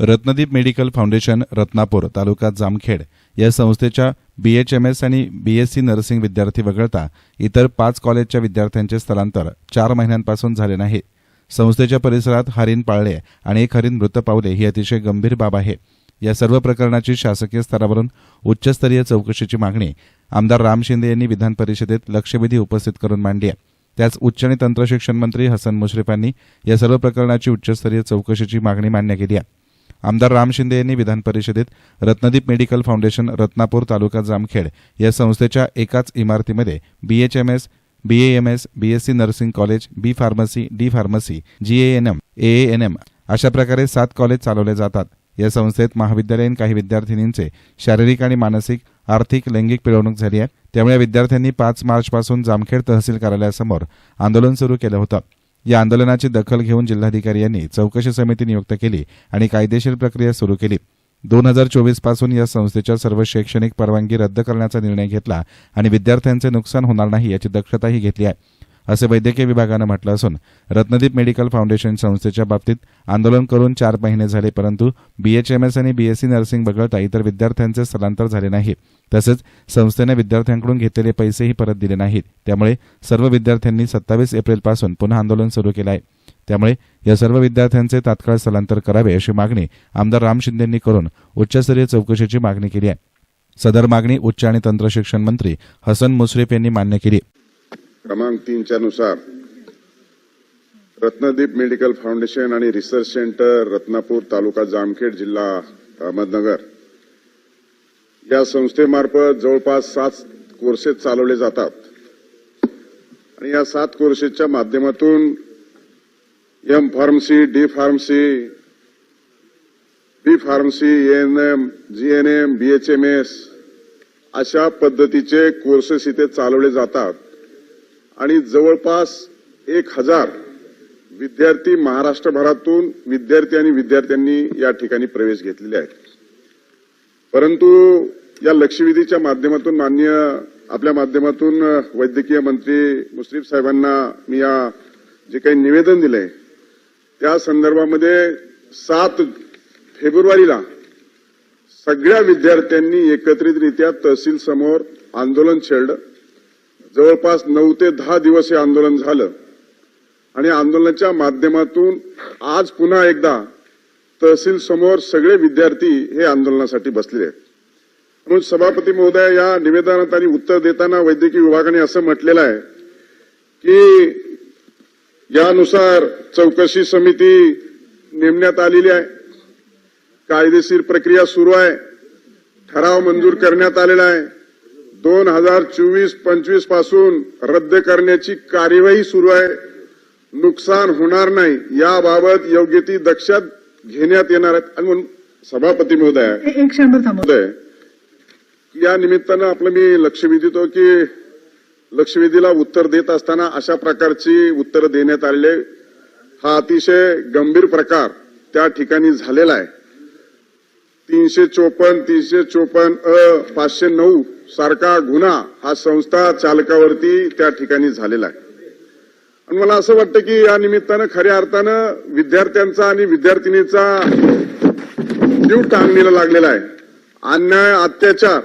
Ratnadeep medical foundation Ratnapur taluka Jamkhed या संस्थेच्या BHMS आणि बीएससी नर्सिंग विद्यार्थी वगळता इतर पाच कॉलेजच्या विद्यार्थ्यांचे स्थलांतर चार महिन्यांपासून झाले नाही. संस्थेच्या परिसरात हरिण पाळले आणि एक हरिण मृत पावले ही अतिशय गंभीर बाब आहे. या सर्व प्रकरणाची शासकीय स्तरावरून उच्चस्तरीय चौकशीची मागणी आमदार राम शिंदे यांनी विधान परिषदेत लक्षवेधी उपस्थित करून मांडली आहे. त्याच उच्च आणि तंत्रशिक्षण मंत्री हसन मुश्रीफ यांनी या सर्व प्रकरणाची उच्चस्तरीय चौकशीची मागणी मान्य केली आहे. आमदार राम शिंदे यांनी विधान परिषदेत रत्नदीप मेडिकल फाउंडेशन रत्नापूर तालुका जामखेड या संस्थेच्या एकाच इमारतीमध्ये BHMS BAMS BSc nursing college B pharmacy D pharmacy GANM ANM अशा प्रकारे सात कॉलेज चालवले जातात. या संस्थेत महाविद्यालयीन काही विद्यार्थिनींचे शारीरिक आणि मानसिक आर्थिक लैंगिक पिळवणूक झाली आहे. त्यामुळे विद्यार्थ्यांनी पाच मार्चपासून जामखेड तहसील कार्यालयासमोर आंदोलन सुरू केलं होतं. या आंदोलनाची दखल घेऊन जिल्हाधिकारी यांनी चौकशी समिती नियुक्त केली आणि कायदेशीर प्रक्रिया सुरू केली. दोन हजार चोवीसपासून या संस्थेच्या सर्व शैक्षणिक परवानगी रद्द करण्याचा निर्णय घेतला आणि विद्यार्थ्यांचे नुकसान होणार नाही याची दक्षताही घेतली आहे. असे वैद्यकीय विभागानं म्हटलं असून रत्नदीप मेडिकल फाउंडेशन संस्थेच्या बाबतीत आंदोलन करून चार महिने झाले परंतु बीएचएमएस आणि बीएससी नर्सिंग वगळता इतर विद्यार्थ्यांचे स्थलांतर झाले नाही. तसंच संस्थेने विद्यार्थ्यांकडून घेतलेले पैसेही परत दिले नाहीत. त्यामुळे सर्व विद्यार्थ्यांनी सत्तावीस एप्रिलपासून पुन्हा आंदोलन सुरू केलं आहे. त्यामुळे या सर्व विद्यार्थ्यांचे तात्काळ स्थलांतर करावे अशी मागणी आमदार राम शिंदेंनी करून उच्चस्तरीय चौकशीची मागणी केली आहे. सदर मागणी उच्च आणि तंत्रशिक्षण मंत्री हसन मुश्रीफ यांनी मान्य केली क्रमांक तीनच्या नुसार रत्नदीप मेडिकल फाउंडेशन आणि रिसर्च सेंटर रत्नापूर तालुका जामखेड जिल्हा अहमदनगर. या संस्थेमार्फत जवळपास सात कोर्सेस चालवले जातात. आणि या सात कोर्सेसच्या माध्यमातून M pharmacy D pharmacy B pharmacy ANM GNM BHMS अशा पद्धतीचे कोर्सेस इथे चालवले जातात. आणि जवळपास एक हजार विद्यार्थी महाराष्ट्रभरातून विद्यार्थी आणि विद्यार्थ्यांनी या ठिकाणी प्रवेश घेतलेले आहेत. परंतु या लक्षवेधीच्या माध्यमातून मान्य आपल्या माध्यमातून वैद्यकीय मंत्री मुश्रीफ साहेबांना मी या जे काही निवेदन दिलंय त्या संदर्भामध्ये सात फेब्रुवारीला सगळ्या विद्यार्थ्यांनी एकत्रितरित्या तहसील समोर आंदोलन छेडलं. जवळपास नऊ ते दहा दिवस हे आंदोलन झालं. आणि आंदोलनाच्या माध्यमातून आज पुन्हा एकदा तहसील समोर सगळे विद्यार्थी हे आंदोलनासाठी बसलेले आहेत. म्हणून सभापती महोदय या निवेदनात आणि उत्तर देताना वैद्यकीय विभागाने असं म्हटलेलं आहे की यानुसार चौकशी समिती नेमण्यात आलेली आहे. कायदेशीर प्रक्रिया सुरू आहे. ठराव मंजूर करण्यात आलेला आहे. दोन हजार चोवीस पंचवीसपासून रद्द करण्याची कार्यवाही सुरू आहे. नुकसान होणार नाही याबाबत योग्य ती दक्षता घेण्यात येणार आहेत आणि म्हणून सभापती महोदय या निमित्तानं आपलं मी लक्ष वेधितो की लक्षवेधीला उत्तर देत असताना अशा प्रकारची उत्तरं देण्यात आलेले हा अतिशय गंभीर प्रकार त्या ठिकाणी झालेला आहे. तीनशे चोपन्न तीनशे चोपन्न अ पाचशे नऊ सारखा गुन्हा हा संस्था चालकावरती त्या ठिकाणी झालेला आहे. आणि मला असं वाटतं की या निमित्तानं खऱ्या अर्थानं विद्यार्थ्यांचा आणि विद्यार्थिनीचा जीव टांगणीला लागलेला आहे. अन्याय अत्याचार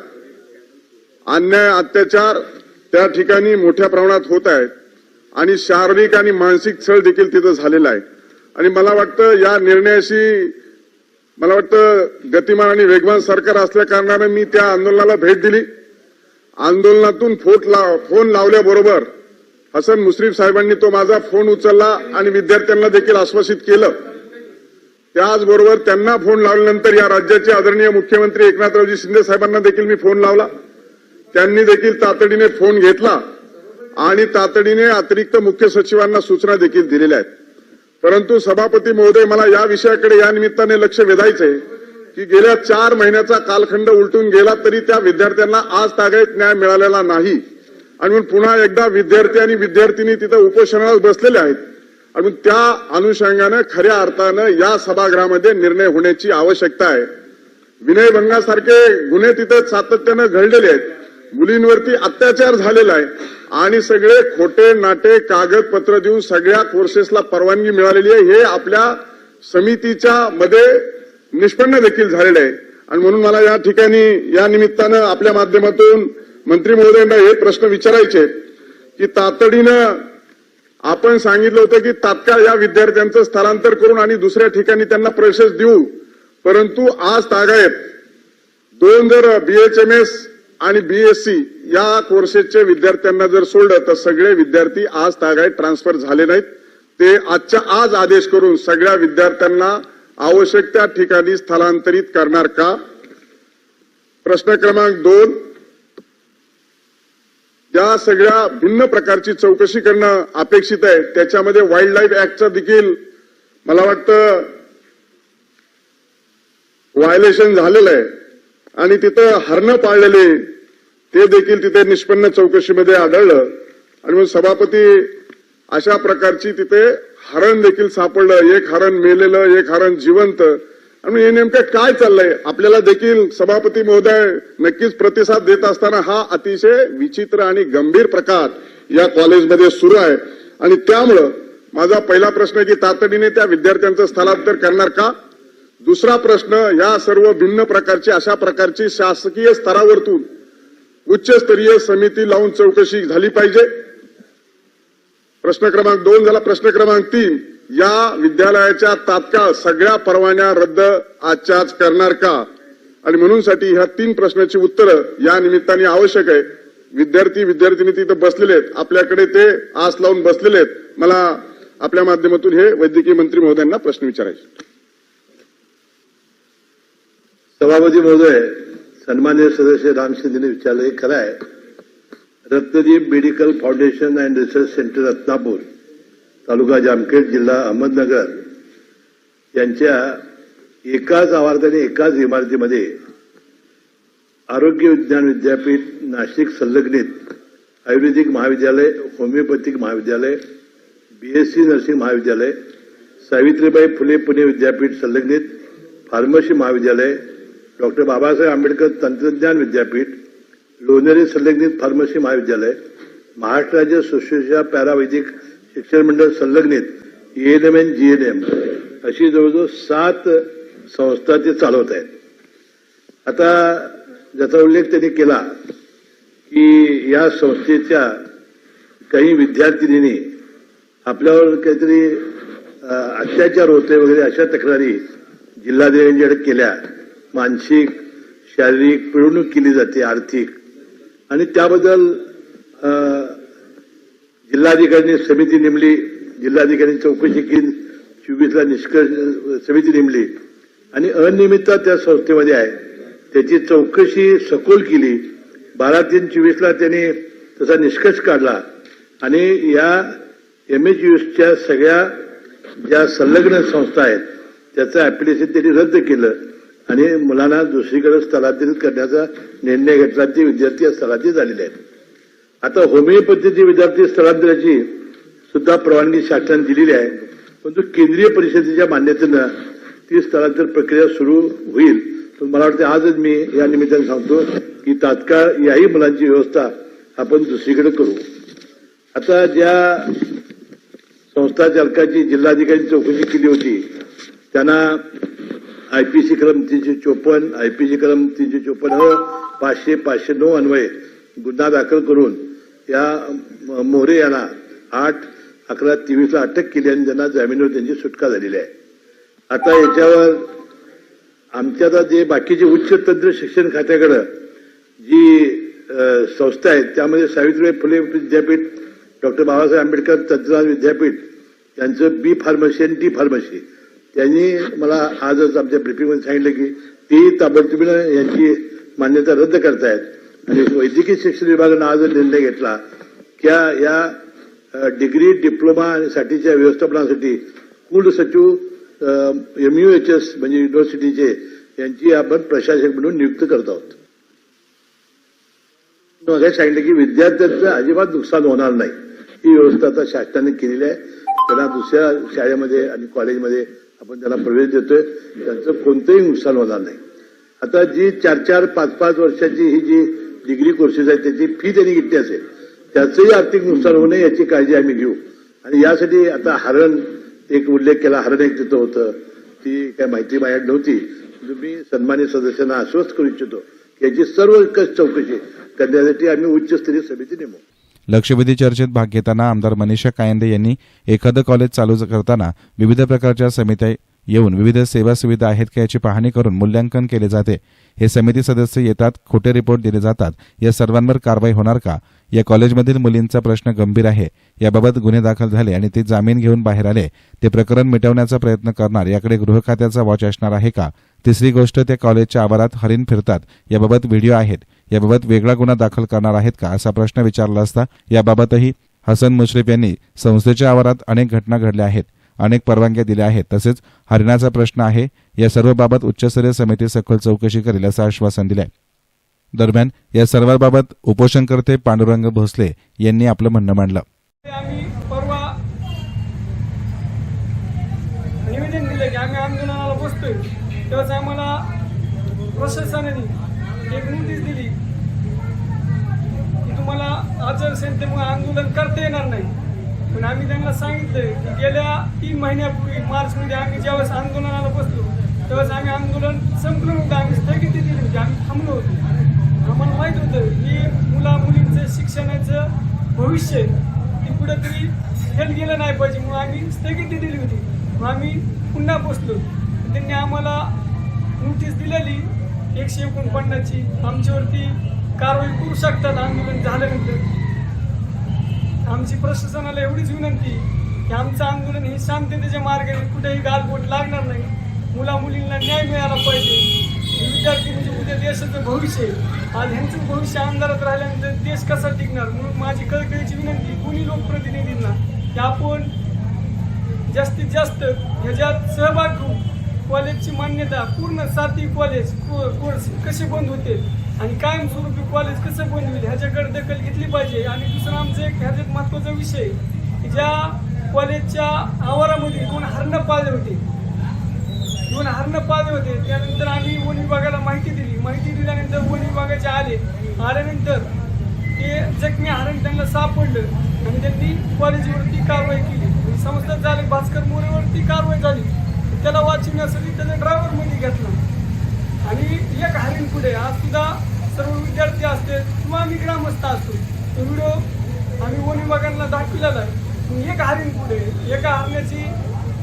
अन्याय अत्याचार त्या ठिकाणी मोठ्या प्रमाणात होत आहेत. आणि शारीरिक आणि मानसिक छळ देखील तिथं झालेला आहे. आणि मला वाटतं या निर्णयाशी मला वाटतं गतिमान आणि वेगवान सरकार असल्याकारणानं मी त्या आंदोलनाला भेट दिली. आंदोलनातून फोट लाव फोन लावल्याबरोबर हसन मुश्रीफ साहेबांनी तो माझा फोन उचलला आणि विद्यार्थ्यांना देखील आश्वासित केलं. त्याचबरोबर त्यांना फोन लावल्यानंतर या राज्याचे आदरणीय मुख्यमंत्री एकनाथरावजी शिंदे साहेबांना देखील मी फोन लावला. त्यांनी देखील तातडीने फोन घेतला आणि तातडीने अतिरिक्त मुख्य सचिवांना सूचना देखील दिलेल्या आहेत. परंतु सभापती महोदय मला या विषयाकडे या निमित्ताने लक्ष वेधायचंय की गेल्या चार महिन्याचा कालखंड उलटून गेला तरी त्या विद्यार्थ्यांना आज तागायत न्याय मिळालेला नाही. आणि म्हणून पुन्हा एकदा विद्यार्थी आणि विद्यार्थिनी तिथं उपोषणाला बसलेले आहेत. आणि त्या अनुषंगानं खऱ्या अर्थानं या सभागृहामध्ये निर्णय होण्याची आवश्यकता आहे. विनयभंगासारखे गुन्हे तिथे सातत्यानं घडलेले आहेत. मुलींवरती अत्याचार झालेला आहे. आणि सगळे खोटे नाटे कागदपत्र देऊन सगळ्या कोर्सेसला परवानगी मिळालेली आहे. हे आपल्या समितीच्या मध्ये निष्पन्न देखील झालेलं आहे. आणि म्हणून मला या ठिकाणी या निमित्तानं आपल्या माध्यमातून मंत्री महोदयांना हे प्रश्न विचारायचे की तातडीनं आपण सांगितलं होतं की तात्काळ या विद्यार्थ्यांचं स्थलांतर करून आणि दुसऱ्या ठिकाणी त्यांना प्रवेश देऊ. परंतु आज तागायत. दोन जर बीएचएमएस आणि बीएससी या कोर्सेसचे विद्यार्थ्यांना जर सोडलं तर सगळे विद्यार्थी आज तागायत ट्रान्सफर झाले नाहीत. ते आजच्या आज आदेश करून सगळ्या विद्यार्थ्यांना आवश्यक त्या ठिकाणी स्थलांतरित करणार का? प्रश्न क्रमांक दोन. या सगळ्या भिन्न प्रकारची चौकशी करणं अपेक्षित आहे. त्याच्यामध्ये वाईल्ड लाईफ ऍक्टचा देखील मला वाटतं व्हायलेशन झालेलं आहे. आणि तिथं हरणं पाळलेले ते देखील तिथे निष्पन्न चौकशीमध्ये आढळलं. आणि मग सभापती अशा प्रकारची तिथे हरण देखील सापडलं. एक हरण मेलेलं एक हरण जिवंत. आणि हे नेमकं काय चाललंय? आपल्याला देखील सभापती महोदय नक्कीच प्रतिसाद देत असताना हा अतिशय विचित्र आणि गंभीर प्रकार या कॉलेजमध्ये सुरू आहे. आणि त्यामुळं माझा पहिला प्रश्न की तातडीने त्या विद्यार्थ्यांचं स्थलांतर करणार का? दुसरा प्रश्न या सर्व भिन्न प्रकारची अशा प्रकारची शासकीय स्तरावरतून उच्चस्तरीय समिती लावून चौकशी झाली पाहिजे. प्रश्न क्रमांक दोन झाला. प्रश्न क्रमांक तीन या विद्यालयाच्या तात्काळ सगळ्या परवान्या रद्द आजच्याच आज करणार का? आणि म्हणूनसाठी ह्या तीन प्रश्नाची उत्तरं या निमित्ताने आवश्यक आहे. विद्यार्थी विद्यार्थिनी तिथं बसलेले आहेत. आपल्याकडे ते आस लावून बसलेले आहेत. मला आपल्या माध्यमातून हे वैद्यकीय मंत्री महोदयांना प्रश्न विचारायचे सभापती महोदय सन्मान्य सदस्य राम शिंदेने विचारलं हे खरं आहे. Ratnadeep medical foundation and research centre Ratnapur taluka Jamkhed जिल्हा अहमदनगर यांच्या एकाच आवाराने एकाच इमारतीमध्ये आरोग्य विज्ञान विद्यापीठ नाशिक संलग्नित आयुर्वेदिक महाविद्यालय होमिओपॅथिक महाविद्यालय बीएससी नर्सिंग महाविद्यालय सावित्रीबाई फुले पुणे विद्यापीठ संलग्नित फार्मसी महाविद्यालय डॉक्टर बाबासाहेब आंबेडकर तंत्रज्ञान विद्यापीठ लोणेरे संलग्नित फार्मसी महाविद्यालय महाराष्ट्र राज्य सुश्रूषा पॅरावैदिक शिक्षण मंडळ संलग्नित एएनएम एन जीएनएम अशी जवळजवळ सात संस्था ते चालवत आहेत. आता ज्याचा उल्लेख त्यांनी केला की या संस्थेच्या काही विद्यार्थिनींनी आपल्यावर काहीतरी अत्याचार होते वगैरे अशा तक्रारी जिल्हाधिकाऱ्यांच्याकडे केल्या. मानसिक शारीरिक पिळवणूक केली जाते आर्थिक. आणि त्याबद्दल जिल्हाधिकाऱ्यांनी समिती नेमली जिल्हाधिकाऱ्यांनी चौकशी केली चोवीसला निष्कर्ष समिती नेमली. आणि अनियमितता त्या संस्थेमध्ये आहे. त्याची चौकशी सखोल केली. बारा तीन चोवीसला त्यांनी तसा निष्कर्ष काढला. आणि या एम एच यूसच्या सगळ्या ज्या संलग्न संस्था आहेत त्याचं ॲप्लिकेशन त्यांनी रद्द केलं. आणि मुलांना दुसरीकडे स्थलांतरित करण्याचा निर्णय घेतला. ते विद्यार्थी स्थलांतरित झालेले आहेत. आता होमिओपॅथीचे विद्यार्थी स्थलांतराची सुद्धा परवानगी शासनाने दिलेली आहे. परंतु केंद्रीय परिषदेच्या मान्यतेनं ती स्थलांतर प्रक्रिया सुरू होईल. पण मला वाटतं आजच मी या निमित्ताने सांगतो की तात्काळ याही मुलांची व्यवस्था आपण दुसरीकडे करू. आता ज्या संस्था चालकाची जिल्हाधिकारी चौकशी केली होती त्यांना आयपीसी क्रम तीनशे चोपन्न आयपीसी क्रम तीनशे चोपन्न ह पाचशे पाचशे नऊ अन्वये गुन्हा दाखल करून या मोहरे मोरे यांना आठ अकरा तेवीसला अटक केली आणि त्यांना जामीनवर त्यांची सुटका झालेली आहे. आता याच्यावर आमच्या आता जे बाकीचे उच्च तंत्र शिक्षण खात्याकडं जी संस्था आहेत त्यामध्ये सावित्रीबाई फुले विद्यापीठ डॉक्टर बाबासाहेब आंबेडकर तंत्रज्ञान विद्यापीठ यांचं बी फार्मसी आणि डी फार्मसी. त्यांनी मला आजच आमच्या ब्रिफिंगमध्ये सांगितलं की ती ताबडतोबीनं यांची मान्यता रद्द करतायत. आणि वैद्यकीय शिक्षण विभागानं आज निर्णय घेतला की या- डिग्री डिप्लोमा साठीच्या व्यवस्थापनासाठी कुलसचिव एमयूएचएस म्हणजे युनिव्हर्सिटीचे यांची आपण प्रशासक म्हणून नियुक्त करत आहोत. मग सांगितलं की विद्यार्थ्यांचं अजिबात नुकसान होणार नाही. ही व्यवस्था आता शासनाने केलेली आहे. त्यांना दुसऱ्या शाळेमध्ये आणि कॉलेजमध्ये आपण त्याला प्रवेश देतोय त्यांचं कोणतंही नुकसान होणार नाही. आता जी चार चार पाच पाच वर्षाची ही जी डिग्री कोर्सेस आहेत त्याची फी त्यांनी घेतली असेल त्याचंही आर्थिक नुकसान होऊ नये याची काळजी आम्ही घेऊ. आणि यासाठी आता हरण एक उल्लेख केला हरण एक तिथं होतं ती काय माहिती माझ्याकडे नव्हती. मी सन्मान्य सदस्यांना आश्वस्त करू इच्छितो की याची सर्व चौकशी करण्यासाठी आम्ही उच्चस्तरीय समिती नेमू. लक्षवेधी चर्चेत भाग घेताना आमदार मनीषा कायंदे यांनी एखादं कॉलेज चालू करताना विविध प्रकारच्या समित्या येऊन विविध सेवा सुविधा आहेत का याची पाहणी करून मूल्यांकन केले जाते. हे समिती सदस्य येतात खोटे रिपोर्ट दिले जातात. या सर्वांवर कारवाई होणार का? या कॉलेजमधील मुलींचा प्रश्न गंभीर आहे. याबाबत गुन्हे दाखल झाले आणि ते जामीन घेऊन बाहेर आले. ते प्रकरण मिटवण्याचा प्रयत्न करणार. याकडे गृह खात्याचा वॉच असणार आहे का? तिसरी गोष्ट त्या कॉलेजच्या आवारात हरिण फिरतात. याबाबत व्हिडिओ आहेत. याबाबत वेगळा गुन्हा दाखल करणार आहेत का असा प्रश्न विचारला असता याबाबतही हसन मुश्रीफ यांनी संस्थेच्या आवारात अनेक घटना घडल्या आहेत अनेक परवानग्या दिल्या आहेत. तसेच हरिणाचा प्रश्न आहे या सर्व बाबत उच्चस्तरीय समिती सखोल चौकशी करेल असं आश्वासन दिलंय. दरम्यान या सर्वांबाबत उपोषणकर्ते पांडुरंग भोसले यांनी आपलं म्हणणं मांडलं. आम्ही परवा निवेदन दिलं की आम्ही आंदोलनाला बसतोय. तेव्हाच आम्हाला प्रशासनाने एक नोटीस दिली. की तुम्हाला आचारसंहितेमुळे आंदोलन करता येणार नाही. पण आम्ही त्यांना सांगितलं की गेल्या तीन महिन्यापूर्वी मार्चमध्ये आम्ही ज्यावेळेस आंदोलनाला बसलो त्यावेळेस आम्ही आंदोलन संपलं होतं आम्ही स्थगिती दिली होती. आम्ही थांबलो होतो. आम्हाला माहीत होतं की मुला मुलींचं शिक्षणाचं भविष्य ती कुठंतरी फेल गेलं नाही पाहिजे म्हणून आम्ही स्थगिती दिली होती. मग आम्ही पुन्हा बसलो. त्यांनी आम्हाला एकशे एकोणपन्नासची. आमच्यावरती कारवाई करू शकतात आंदोलन झाल्यानंतर. आमची प्रशासनाला एवढीच विनंती की आमचं आंदोलन हे शांततेच्या मार्गाने कुठेही गालबोट लागणार नाही. मुला मुलींना न्याय मिळाला पाहिजे. विद्यार्थी म्हणजे उद्या देशाचं भविष्य आहे. आज ह्यांचं भविष्य अंधारात राहिल्यानंतर देश कसा टिकणार? म्हणून माझी कळकळीची विनंती कुणी लोकप्रतिनिधींना की आपण जास्तीत जास्त ह्याच्यात सहभाग घेऊ. कॉलेजची मान्यता पूर्ण साती कॉलेज को- कोर्स कसे बंद होते आणि कायमस्वरूपी कॉलेज कसं बंद होईल ह्याच्याकडे दखल घेतली पाहिजे. आणि दुसरं आमचं एक ह्याच्यात महत्त्वाचा विषय की ज्या कॉलेजच्या आवारामध्ये दोन हरणं पाळले होते. दोन हरणं पाळले होते. त्यानंतर आम्ही वन विभागाला माहिती दिली. माहिती दिल्यानंतर वन विभागाचे आले. आल्यानंतर ते जखमी हरण त्यांना सापडलं आणि त्यांनी कॉलेजवरती कारवाई केली. समजतात झाले भास्कर मोरेवरती कारवाई झाली त्याला वाचवण्यासाठी त्याचा ड्रायव्हरमध्ये घेतला आणि एक हरीण पुढे. आज सुद्धा सर्व विद्यार्थी असते. किंवा आम्ही ग्रामस्थ असतो. तो व्हिडिओ आम्ही वन विभागांना दाखविलेला आहे. एक हरिण पुढे. एका हरण्याची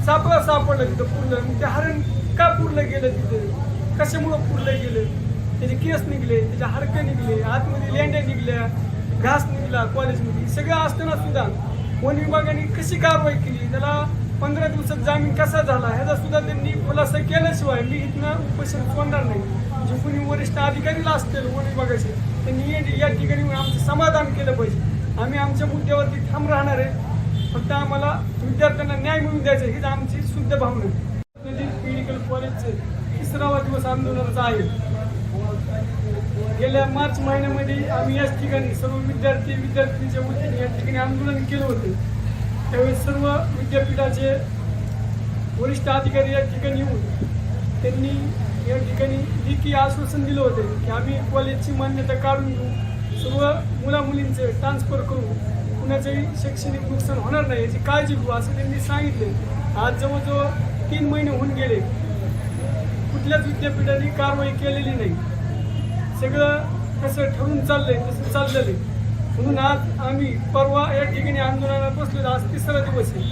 सापळा सापडलं तिथं पुरलं मग ते हरण का पुरलं गेलं तिथे? कशामुळं पुरलं गेलं? त्याचे केस निघले त्याचे हाडकं निघले आतमध्ये लेंड्या निघल्या घास निघला कॉलेजमध्ये सगळं असताना सुद्धा वन विभागाने कशी कारवाई केली? त्याला पंधरा दिवसात जामीन कसा झाला? ह्याचा सुद्धा त्यांनी खुलासा केल्याशिवाय मी इथनं उपोषण सोडणार नाही. जे कोणी वरिष्ठ अधिकारीला असतील वन विभागाचे त्यांनी या- ठिकाणी आमचं समाधान केलं पाहिजे. आम्ही आमच्या मुद्द्यावरती ठाम राहणार आहे. फक्त आम्हाला विद्यार्थ्यांना न्याय मिळून द्यायचा हीच आमची शुद्ध भावना आहे. मेडिकल कॉलेजचे तिसरावा दिवस आंदोलनाचा आहे गेल्या मार्च महिन्यामध्ये आम्ही याच ठिकाणी सर्व विद्यार्थी विद्यार्थिनीच्या वतीने या ठिकाणी आंदोलन केलं होतं. त्यावेळेस सर्व विद्यापीठाचे वरिष्ठ अधिकारी या ठिकाणी येऊन त्यांनी या ठिकाणी लेखी आश्वासन दिलं होतं की आम्ही कॉलेजची मान्यता काढून घेऊ. सर्व मुलामुलींचे ट्रान्सफर करू. कुणाचंही शैक्षणिक नुकसान होणार नाही याची काळजी घेऊ असं त्यांनी सांगितले. आज जवळजवळ तीन महिने होऊन गेले. कुठल्याच विद्यापीठाने कारवाई केलेली नाही. सगळं कसं ठरून चाललंय तसं चाललेलं आहे. म्हणून आज आम्ही परवा या ठिकाणी आंदोलनाला बसलो आज तिसरा दिवस आहे.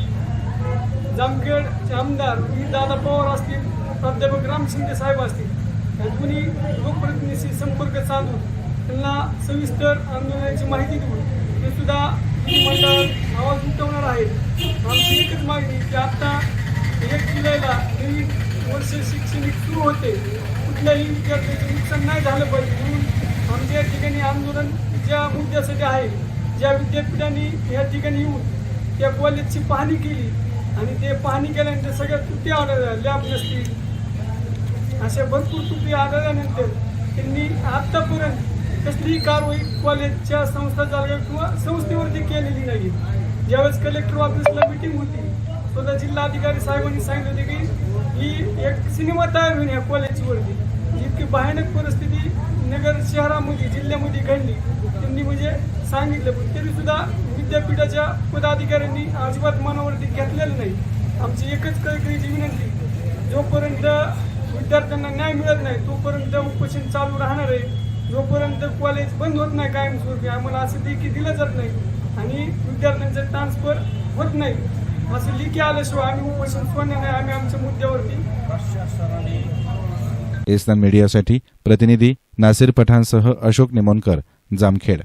जामखेडचे आमदार मी दादा पवार असतील प्राध्यापक राम शिंदे साहेब असतील आणि कुणी लोकप्रतिनिधीशी संपर्क साधून त्यांना सविस्तर आंदोलनाची माहिती देऊन ते सुद्धा मंडळात आवाज उठवणार आहेत. आमची एकच मागणी की आत्ता एक जुलैला नवीन वर्ष शैक्षणिक सुरू होते. कुठल्याही विद्यार्थ्याचं नुकसान नाही झालं पाहिजे म्हणून आमच्या या ठिकाणी आंदोलन ज्या मुद्द्यासाठी आहे ज्या विद्यापीठांनी या ठिकाणी येऊन त्या कॉलेजची पाहणी केली आणि ते पाहणी केल्यानंतर सगळ्या तुटी आढळल्या लॅब नसतील. अशा भरपूर तुटी आढळल्यानंतर त्यांनी आत्तापर्यंत कसलीही कारवाई कॉलेजच्या संस्था जागा किंवा संस्थेवरती केलेली नाही. ज्यावेळेस कलेक्टर ऑफिसला मिटिंग होती स्वतः जिल्हाधिकारी साहेबांनी सांगितलं होते की ही एक सिनेमा तयार होईल या कॉलेजवरती इतकी भयानक परिस्थिती नगर शहरामध्ये जिल्ह्यामध्ये घडली. त्यांनी म्हणजे सांगितलं पण तरी सुद्धा विद्यापीठाच्या पदाधिकाऱ्यांनी अजिबात मनावरती घेतलेलं नाही. आमची एकच कळकळीची विनंती जोपर्यंत विद्यार्थ्यांना न्याय मिळत नाही तोपर्यंत उपोषण चालू राहणार आहे. जोपर्यंत कॉलेज बंद होत नाही कायमस्वरूपी आम्हाला असं लेखी दिलं जात नाही आणि विद्यार्थ्यांचं ट्रान्सफर होत नाही. असं लेखी आल्याशिवाय आम्ही उपोषण सोडणार नाही आम्ही आमच्या मुद्द्यावरती. एसनान मीडियासाठी प्रतिनिधी नासिर पठाणसह अशोक निमोनकर. जामखेड